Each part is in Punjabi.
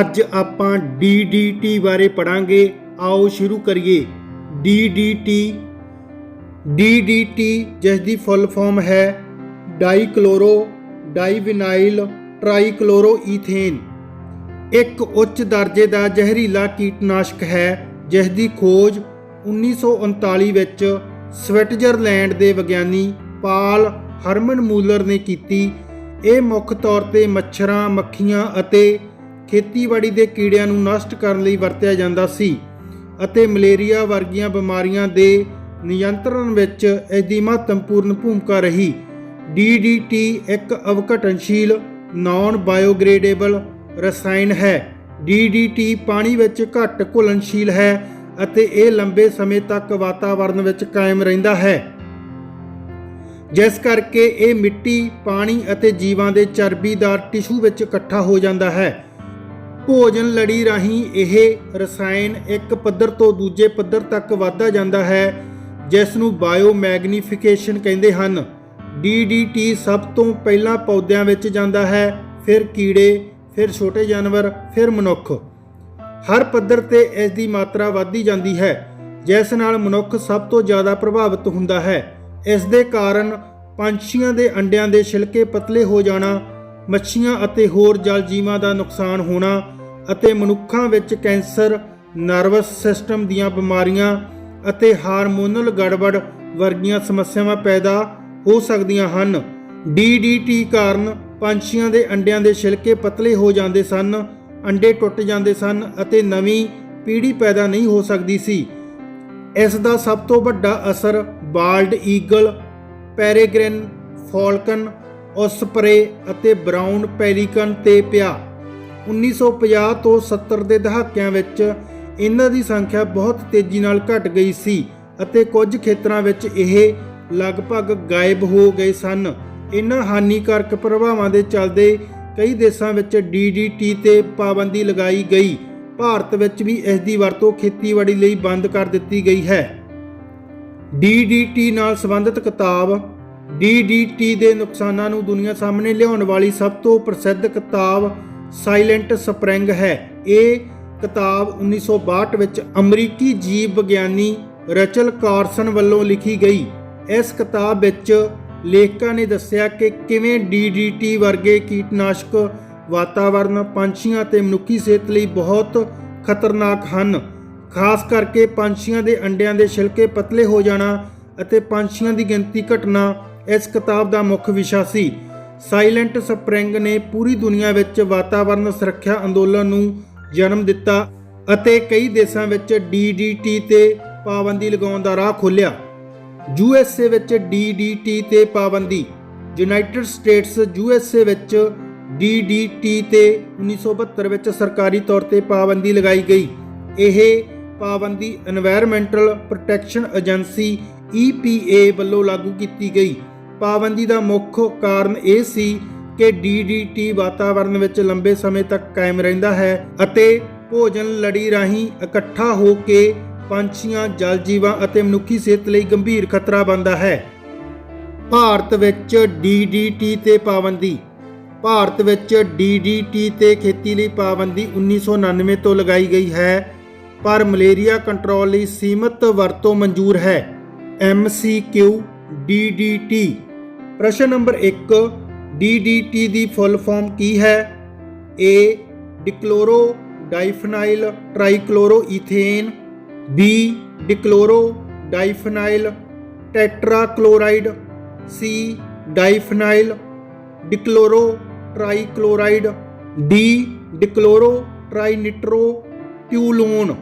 ਅੱਜ ਆਪਾਂ DDT ਬਾਰੇ ਪੜਾਂਗੇ ਆਓ ਸ਼ੁਰੂ ਕਰੀਏ। DDT DDT ਜਿਸ ਦੀ ਫੁੱਲ ਫਾਰਮ ਹੈ ਡਾਈਕਲੋਰੋ ਡਾਈਵਿਨਾਈਲ ਟ੍ਰਾਈਕਲੋਰੋਈਥੇਨ। ਇੱਕ ਉੱਚ ਦਰਜੇ ਦਾ ਜ਼ਹਿਰੀਲਾ ਕੀਟਨਾਸ਼ਕ ਹੈ ਜਿਸ ਦੀ ਖੋਜ 1939 ਵਿੱਚ ਸਵਿਟਜ਼ਰਲੈਂਡ ਦੇ ਵਿਗਿਆਨੀ ਪਾਲ ਹਰਮਨ ਮੂਲਰ ਨੇ ਕੀਤੀ। ਇਹ ਮੁੱਖ ਤੌਰ ਤੇ ਮੱਛਰਾਂ, ਮੱਖੀਆਂ ਅਤੇ ਖੇਤੀਬਾੜੀ ਦੇ ਕੀੜਿਆਂ ਨੂੰ ਨਸ਼ਟ ਕਰਨ ਲਈ ਵਰਤਿਆ ਜਾਂਦਾ ਸੀ ਅਤੇ ਮਲੇਰੀਆ ਵਰਗੀਆਂ ਬਿਮਾਰੀਆਂ ਦੇ ਨਿਯੰਤਰਣ ਵਿੱਚ ਇਸ ਦੀ ਮਹੱਤਵਪੂਰਨ ਭੂਮਿਕਾ ਰਹੀ। DDT ਇੱਕ ਅਵਘਟਨਸ਼ੀਲ ਨਾਨ ਬਾਇਓਗ੍ਰੇਡੇਬਲ ਰਸਾਇਣ ਹੈ। DDT ਪਾਣੀ ਵਿੱਚ ਘੱਟ ਘੁਲਣਸ਼ੀਲ ਹੈ ਅਤੇ ਇਹ ਲੰਬੇ ਸਮੇਂ ਤੱਕ ਵਾਤਾਵਰਣ ਵਿੱਚ ਕਾਇਮ ਰਹਿੰਦਾ ਹੈ। ਜਿਸ ਕਰਕੇ ਇਹ ਮਿੱਟੀ, ਪਾਣੀ ਅਤੇ ਜੀਵਾਂ ਦੇ ਚਰਬੀਦਾਰ ਟਿਸ਼ੂ ਵਿੱਚ ਇਕੱਠਾ ਹੋ ਜਾਂਦਾ ਹੈ। ਭੋਜਨ ਲੜੀ ਰਾਹੀਂ ਇਹ ਰਸਾਇਣ ਇੱਕ ਪੱਧਰ ਤੋਂ ਦੂਜੇ ਪੱਧਰ ਤੱਕ ਵਧਦਾ ਜਾਂਦਾ ਹੈ ਜਿਸ ਨੂੰ ਬਾਇਓਮੈਗਨੀਫਿਕੇਸ਼ਨ ਕਹਿੰਦੇ ਹਨ। DDT ਸਭ ਤੋਂ ਪਹਿਲਾਂ ਪੌਦਿਆਂ ਵਿੱਚ ਜਾਂਦਾ ਹੈ, ਫਿਰ ਕੀੜੇ, ਫਿਰ ਛੋਟੇ ਜਾਨਵਰ, ਫਿਰ ਮਨੁੱਖ। ਹਰ ਪੱਧਰ ਤੇ ਇਸ ਦੀ ਮਾਤਰਾ ਵੱਧਦੀ ਜਾਂਦੀ ਹੈ, ਜਿਸ ਨਾਲ ਮਨੁੱਖ ਸਭ ਤੋਂ ਜ਼ਿਆਦਾ ਪ੍ਰਭਾਵਿਤ ਹੁੰਦਾ ਹੈ। ਇਸ ਦੇ ਕਾਰਨ ਪੰਛੀਆਂ ਦੇ ਅੰਡਿਆਂ ਦੇ ਛਿਲਕੇ ਪਤਲੇ ਹੋ ਜਾਣਾ ਮੱਛੀਆਂ ਅਤੇ ਹੋਰ ਜਲ ਜੀਵਾਂ ਦਾ ਨੁਕਸਾਨ ਹੋਣਾ ਅਤੇ ਮਨੁੱਖਾਂ ਵਿੱਚ ਕੈਂਸਰ, ਨਰਵਸ ਸਿਸਟਮ ਦੀਆਂ ਬਿਮਾਰੀਆਂ ਅਤੇ ਹਾਰਮੋਨਲ ਗੜਬੜ ਵਰਗੀਆਂ ਸਮੱਸਿਆਵਾਂ ਪੈਦਾ ਹੋ ਸਕਦੀਆਂ ਹਨ। DDT ਕਾਰਨ ਪੰਛੀਆਂ ਦੇ ਅੰਡਿਆਂ ਦੇ ਛਿਲਕੇ ਪਤਲੇ ਹੋ ਜਾਂਦੇ ਸਨ, ਅੰਡੇ ਟੁੱਟ ਜਾਂਦੇ ਸਨ ਅਤੇ ਨਵੀਂ ਪੀੜ੍ਹੀ ਪੈਦਾ ਨਹੀਂ ਹੋ ਸਕਦੀ ਸੀ। ਇਸ ਦਾ ਸਭ ਤੋਂ ਵੱਡਾ ਅਸਰ ਬਾਲਡ ਈਗਲ, ਪੈਰੇਗ੍ਰਿਨ, ਫਾਲਕਨ ਓਸਪਰੇ ਅਤੇ ਬ੍ਰਾਊਨ ਪੈਲੀਕਨ ਤੇ ਪਿਆ। 1950 ਤੋਂ 70 ਦੇ ਦਹਾਕਿਆਂ ਵਿੱਚ ਇਹਨਾਂ ਦੀ ਸੰਖਿਆ ਬਹੁਤ ਤੇਜ਼ੀ ਨਾਲ ਘਟ ਗਈ ਸੀ ਅਤੇ ਕੁਝ ਖੇਤਰਾਂ ਵਿੱਚ ਇਹ ਲਗਭਗ ਗਾਇਬ ਹੋ ਗਏ ਸਨ। ਇਹਨਾਂ ਹਾਨੀਕਾਰਕ ਪ੍ਰਭਾਵਾਂ ਦੇ ਚੱਲਦੇ ਕਈ ਦੇਸ਼ਾਂ ਵਿੱਚ DDT ਤੇ ਪਾਬੰਦੀ ਲਗਾਈ ਗਈ। ਭਾਰਤ ਵਿੱਚ ਵੀ ਇਸ ਦੀ ਵਰਤੋਂ ਖੇਤੀਬਾੜੀ ਲਈ ਬੰਦ ਕਰ ਦਿੱਤੀ ਗਈ ਹੈ। DDT ਨਾਲ ਸੰਬੰਧਿਤ ਕਿਤਾਬ DDT ਦੇ ਨੁਕਸਾਨਾਂ ਨੂੰ ਦੁਨੀਆ ਸਾਹਮਣੇ ਲਿਆਉਣ ਵਾਲੀ ਸਭ ਤੋਂ ਪ੍ਰਸਿੱਧ ਕਿਤਾਬ ਸਾਇਲੈਂਟ ਸਪ੍ਰਿੰਗ ਹੈ। ਇਹ ਕਿਤਾਬ 1962 ਵਿੱਚ ਅਮਰੀਕੀ ਜੀਵ ਵਿਗਿਆਨੀ ਰਚਲ ਕਾਰਸਨ ਵੱਲੋਂ ਲਿਖੀ ਗਈ। ਇਸ ਕਿਤਾਬ ਵਿੱਚ ਲੇਖਕਾਂ ਨੇ ਦੱਸਿਆ ਕਿ ਕਿਵੇਂ DDT ਵਰਗੇ ਕੀਟਨਾਸ਼ਕ ਵਾਤਾਵਰਣ ਪੰਛੀਆਂ ਅਤੇ ਮਨੁੱਖੀ ਸਿਹਤ ਲਈ ਬਹੁਤ ਖਤਰਨਾਕ ਹਨ। ਖਾਸ ਕਰਕੇ ਪੰਛੀਆਂ ਦੇ ਅੰਡਿਆਂ ਦੇ ਛਿਲਕੇ ਪਤਲੇ ਹੋ ਜਾਣਾ ਅਤੇ ਪੰਛੀਆਂ ਦੀ ਗਿਣਤੀ ਘਟਣਾ ਇਸ ਕਿਤਾਬ ਦਾ ਮੁੱਖ ਵਿਸ਼ਾ ਸੀ। ਸਾਇਲੈਂਟ ਸਪ੍ਰਿੰਗ ਨੇ ਪੂਰੀ ਦੁਨੀਆ ਵਿੱਚ ਵਾਤਾਵਰਣ ਸੁਰੱਖਿਆ ਅੰਦੋਲਨ ਨੂੰ ਜਨਮ ਦਿੱਤਾ ਅਤੇ ਕਈ ਦੇਸ਼ਾਂ ਵਿੱਚ DDT ਤੇ ਪਾਬੰਦੀ ਲਗਾਉਣ ਦਾ ਰਾਹ ਖੋਲ੍ਹਿਆ। ਏ ਵਿੱਚ DDT ਤੇ ਪਾਬੰਦੀ, united states U S A ਵਿੱਚ DDT ਤੇ 1972 ਵਿੱਚ ਸਰਕਾਰੀ ਤੌਰ ਤੇ ਪਾਬੰਦੀ ਲਗਾਈ ਗਈ। ਇਹ ਪਾਬੰਦੀ এনवायरमेंटल ਪ੍ਰੋਟੈਕਸ਼ਨ ਏਜੰਸੀ EPA ਵੱਲੋਂ ਲਾਗੂ ਕੀਤੀ ਗਈ। ਪਾਬੰਦੀ ਦਾ ਮੁੱਖ ਕਾਰਨ ਇਹ ਸੀ ਕਿ DDT ਵਾਤਾਵਰਣ ਵਿੱਚ ਲੰਬੇ ਸਮੇਂ ਤੱਕ ਕਾਇਮ ਰਹਿੰਦਾ ਹੈ ਅਤੇ ਭੋਜਨ ਲੜੀ ਰਾਹੀਂ ਇਕੱਠਾ ਹੋ ਕੇ ਪੰਛੀਆਂ ਜਲ ਜੀਵਾਂ ਅਤੇ ਮਨੁੱਖੀ ਸਿਹਤ ਲਈ ਗੰਭੀਰ ਖਤਰਾ ਬਣਦਾ ਹੈ। ਭਾਰਤ ਵਿੱਚ DDT ਤੇ ਪਾਬੰਦੀ। ਭਾਰਤ ਵਿੱਚ DDT ਤੇ ਖੇਤੀ ਲਈ ਪਾਬੰਦੀ 1999 ਤੋਂ ਲਗਾਈ ਗਈ ਹੈ, ਪਰ ਮਲੇਰੀਆ ਕੰਟਰੋਲ ਲਈ ਸੀਮਤ ਵਰਤੋਂ ਮਨਜ਼ੂਰ ਹੈ। MCQ DDT ਪ੍ਰਸ਼ਨ ਨੰਬਰ 1 DDT ਦੀ ਫੁੱਲ ਫਾਰਮ ਕੀ ਹੈ? A ਡਿਕਲੋਰੋ ਡਾਈਫਨਾਈਲ ਟ੍ਰਾਈਕਲੋਰੋਈਥੇਨ, B ਡਿਕਲੋਰੋ ਡਾਈਫਨਾਈਲ ਟੈਟਰਾਕਲੋਰਾਈਡ, C, ਡਾਈਫਨਾਈਲ ਡਿਕਲੋਰੋ ਟ੍ਰਾਈਕਲੋਰਾਈਡ D ਡਿਕਲੋਰੋ ਟ੍ਰਾਈਨਿਟਰੋ ਟਿਊਲੋਨ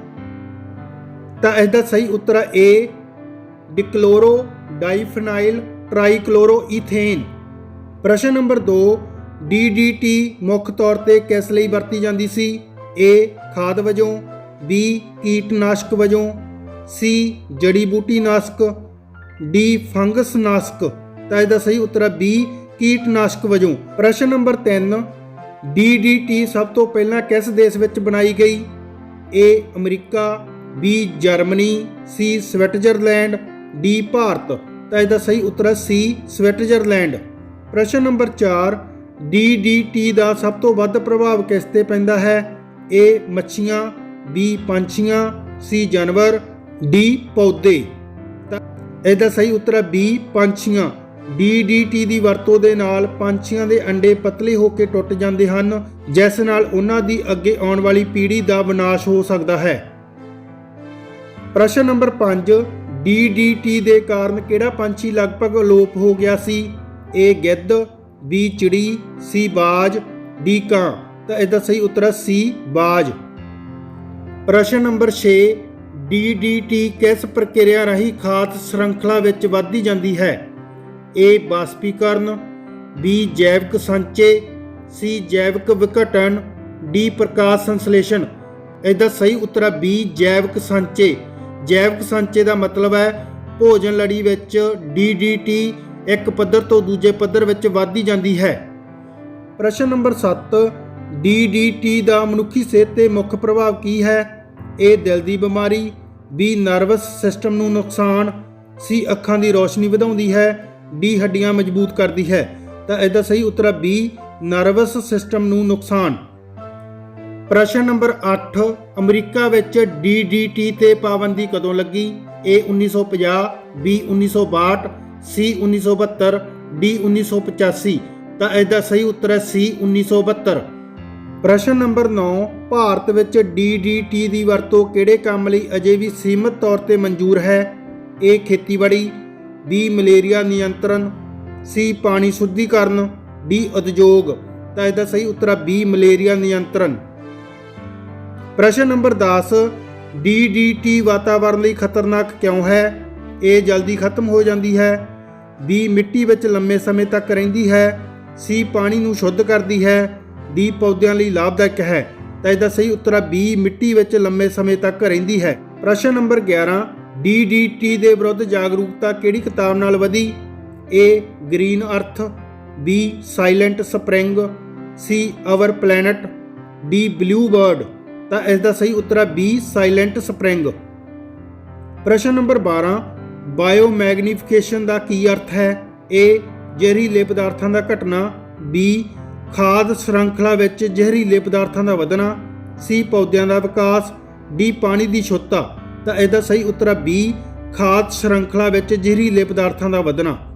ਤਾਂ ਇਹਦਾ ਸਹੀ ਉੱਤਰ ਹੈ A ਡਿਕਲੋਰੋ ਡਾਈਫਨਾਈਲ ਟ੍ਰਾਈਕਲੋਰੋਈਥੇਨ ਪ੍ਰਸ਼ਨ ਨੰਬਰ 2 DDT ਮੁੱਖ ਤੌਰ ਤੇ ਕਿਸ ਲਈ ਵਰਤੀ ਜਾਂਦੀ ਸੀ? A ਖਾਦ ਵਜੋਂ B ਕੀਟਨਾਸ਼ਕ ਵਜੋਂ C ਜੜੀ ਬੂਟੀ ਨਾਸ਼ਕ D ਫੰਗਸ ਨਾਸ਼ਕ। ਤਾਂ ਇਹਦਾ ਸਹੀ ਉੱਤਰ ਹੈ B ਕੀਟਨਾਸ਼ਕ ਵਜੋਂ। ਪ੍ਰਸ਼ਨ ਨੰਬਰ 3 DDT ਸਭ ਤੋਂ ਪਹਿਲਾਂ ਕਿਸ ਦੇਸ਼ ਵਿੱਚ ਬਣਾਈ ਗਈ? A America B Germany C Switzerland D Bharat. ਤਾਂ ਇਹਦਾ ਸਹੀ ਉੱਤਰ ਹੈ C ਸਵਿਟਜ਼ਰਲੈਂਡ। ਪ੍ਰਸ਼ਨ ਨੰਬਰ 4 DDT ਦਾ ਸਭ ਤੋਂ ਵੱਧ ਪ੍ਰਭਾਵ ਕਿਸ ਤੇ ਪੈਂਦਾ ਹੈ? ਏ ਮੱਛੀਆਂ ਬੀ ਪੰਛੀਆਂ ਸੀ ਜਾਨਵਰ ਡੀ ਪੌਦੇ। ਤਾਂ ਇਹਦਾ ਸਹੀ ਉੱਤਰ ਹੈ ਬੀ ਪੰਛੀਆਂ। DDT ਦੀ ਵਰਤੋਂ ਦੇ ਨਾਲ ਪੰਛੀਆਂ ਦੇ ਅੰਡੇ ਪਤਲੇ ਹੋ ਕੇ ਟੁੱਟ ਜਾਂਦੇ ਹਨ, ਜਿਸ ਨਾਲ ਉਹਨਾਂ ਦੀ ਅੱਗੇ ਆਉਣ ਵਾਲੀ ਪੀੜ੍ਹੀ ਦਾ ਵਿਨਾਸ਼ ਹੋ ਸਕਦਾ ਹੈ। ਪ੍ਰਸ਼ਨ ਨੰਬਰ 5 DDT ਦੇ ਕਾਰਨ ਕਿਹੜਾ ਪੰਛੀ ਲਗਭਗ ਅਲੋਪ ਹੋ ਗਿਆ ਸੀ? A. ਗਿੱਧ ਬੀ ਚਿੜੀ ਸੀ ਬਾਜ ਡੀ ਕਾਂ। ਤਾਂ ਇਹਦਾ ਸਹੀ ਉੱਤਰ ਹੈ C. ਬਾਜ। ਪ੍ਰਸ਼ਨ ਨੰਬਰ 6 DDT ਕਿਸ ਪ੍ਰਕਿਰਿਆ ਰਾਹੀਂ ਖਾਦ ਸ਼੍ਰੰਖਲਾ ਵਿੱਚ ਵੱਧਦੀ ਜਾਂਦੀ ਹੈ? A. ਬਾਸਪੀਕਰਨ ਬੀ ਜੈਵਿਕ ਸੰਚੇ ਸੀ ਜੈਵਿਕ ਵਿਘਟਨ ਡੀ ਪ੍ਰਕਾਸ਼ ਸੰਸਲੇਸ਼ਣ। ਇਹਦਾ ਸਹੀ ਉੱਤਰ ਹੈ B. ਜੈਵਿਕ ਸੰਚੇ। ਜੈਵਿਕ ਸੰਚੇ ਦਾ ਮਤਲਬ ਹੈ ਭੋਜਨ ਲੜੀ ਵਿੱਚ DDT ਇੱਕ ਪੱਧਰ ਤੋਂ ਦੂਜੇ ਪੱਧਰ ਵਿੱਚ ਵੱਧਦੀ ਜਾਂਦੀ ਹੈ। ਪ੍ਰਸ਼ਨ ਨੰਬਰ 7 DDT ਦਾ ਮਨੁੱਖੀ ਸਿਹਤ ਤੇ ਮੁੱਖ ਪ੍ਰਭਾਵ ਕੀ ਹੈ? ਇਹ ਦਿਲ ਦੀ ਬਿਮਾਰੀ, B, ਨਰਵਸ ਸਿਸਟਮ ਨੂੰ ਨੁਕਸਾਨ, C, ਅੱਖਾਂ ਦੀ ਰੋਸ਼ਨੀ ਵਧਾਉਂਦੀ ਹੈ, D, ਹੱਡੀਆਂ ਮਜ਼ਬੂਤ ਕਰਦੀ ਹੈ। ਤਾਂ ਇਹਦਾ ਸਹੀ ਉੱਤਰ ਹੈ B, ਨਰਵਸ ਸਿਸਟਮ ਨੂੰ ਨੁਕਸਾਨ। ਪ੍ਰਸ਼ਨ ਨੰਬਰ 8 ਅਮਰੀਕਾ ਵਿੱਚ DDT ਤੇ ਪਾਬੰਦੀ ਕਦੋਂ ਲੱਗੀ? A 1950 B 1962 C 1972 D 1985 ਤਾਂ ਇਹਦਾ ਸਹੀ ਉੱਤਰ ਹੈ C 1972 ਪ੍ਰਸ਼ਨ ਨੰਬਰ 9 ਭਾਰਤ ਵਿੱਚ DDT ਦੀ ਵਰਤੋਂ ਕਿਹੜੇ ਕੰਮ ਲਈ ਅਜੇ ਵੀ ਸੀਮਤ ਤੌਰ ਤੇ ਮਨਜ਼ੂਰ ਹੈ? A ਖੇਤੀਬਾੜੀ B ਮਲੇਰੀਆ ਨਿਯੰਤਰਣ C ਪਾਣੀ ਸ਼ੁੱਧੀਕਰਨ D ਉਦਯੋਗ। ਤਾਂ ਇਹਦਾ ਸਹੀ ਉੱਤਰ ਹੈ B ਮਲੇਰੀਆ ਨਿਯੰਤਰਣ। ਪ੍ਰਸ਼ਨ ਨੰਬਰ 10 DDT ਵਾਤਾਵਰਣ ਲਈ ਖਤਰਨਾਕ ਕਿਉਂ ਹੈ? A, ਜਲਦੀ ਖਤਮ ਹੋ ਜਾਂਦੀ ਹੈ। B, ਮਿੱਟੀ ਵਿੱਚ ਲੰਮੇ ਸਮੇਂ ਤੱਕ ਰਹਿੰਦੀ ਹੈ। C, ਪਾਣੀ ਨੂੰ ਸ਼ੁੱਧ ਕਰਦੀ ਹੈ। D, ਪੌਦਿਆਂ ਲਈ ਲਾਭਦਾਇਕ ਹੈ। ਤਾਂ ਇਹਦਾ ਸਹੀ ਉੱਤਰ ਹੈ B, ਮਿੱਟੀ ਵਿੱਚ ਲੰਮੇ ਸਮੇਂ ਤੱਕ ਰਹਿੰਦੀ ਹੈ। ਪ੍ਰਸ਼ਨ ਨੰਬਰ 11 DDT ਦੇ ਵਿਰੁੱਧ ਜਾਗਰੂਕਤਾ ਕਿਹੜੀ ਕਿਤਾਬ ਨਾਲ ਵਧੀ? A, green earth. B, silent spring. C our planet. D, blue bird. ਤਾਂ ਇਸ ਦਾ ਸਹੀ ਉੱਤਰ ਹੈ B ਸਾਇਲੈਂਟ ਸਪ੍ਰਿੰਗ ਪ੍ਰਸ਼ਨ ਨੰਬਰ 12 ਬਾਇਓਮੈਗਨੀਫਿਕੇਸ਼ਨ ਦਾ ਕੀ ਅਰਥ ਹੈ? ਏ ਜ਼ਹਿਰੀਲੇ ਪਦਾਰਥਾਂ ਦਾ ਘਟਨਾ। ਬੀ ਖਾਦ ਸ਼੍ਰੰਖਲਾ ਵਿੱਚ ਜ਼ਹਿਰੀਲੇ ਪਦਾਰਥਾਂ ਦਾ ਵਧਣਾ। ਸੀ ਪੌਦਿਆਂ ਦਾ ਵਿਕਾਸ। ਡੀ ਪਾਣੀ ਦੀ ਸ਼ੁੱਧਤਾ ਤਾਂ ਇਹਦਾ ਸਹੀ ਉੱਤਰ ਹੈ B, ਖਾਦ ਸ਼੍ਰੰਖਲਾ ਵਿੱਚ ਜ਼ਹਿਰੀਲੇ ਪਦਾਰਥਾਂ ਦਾ ਵਧਣਾ।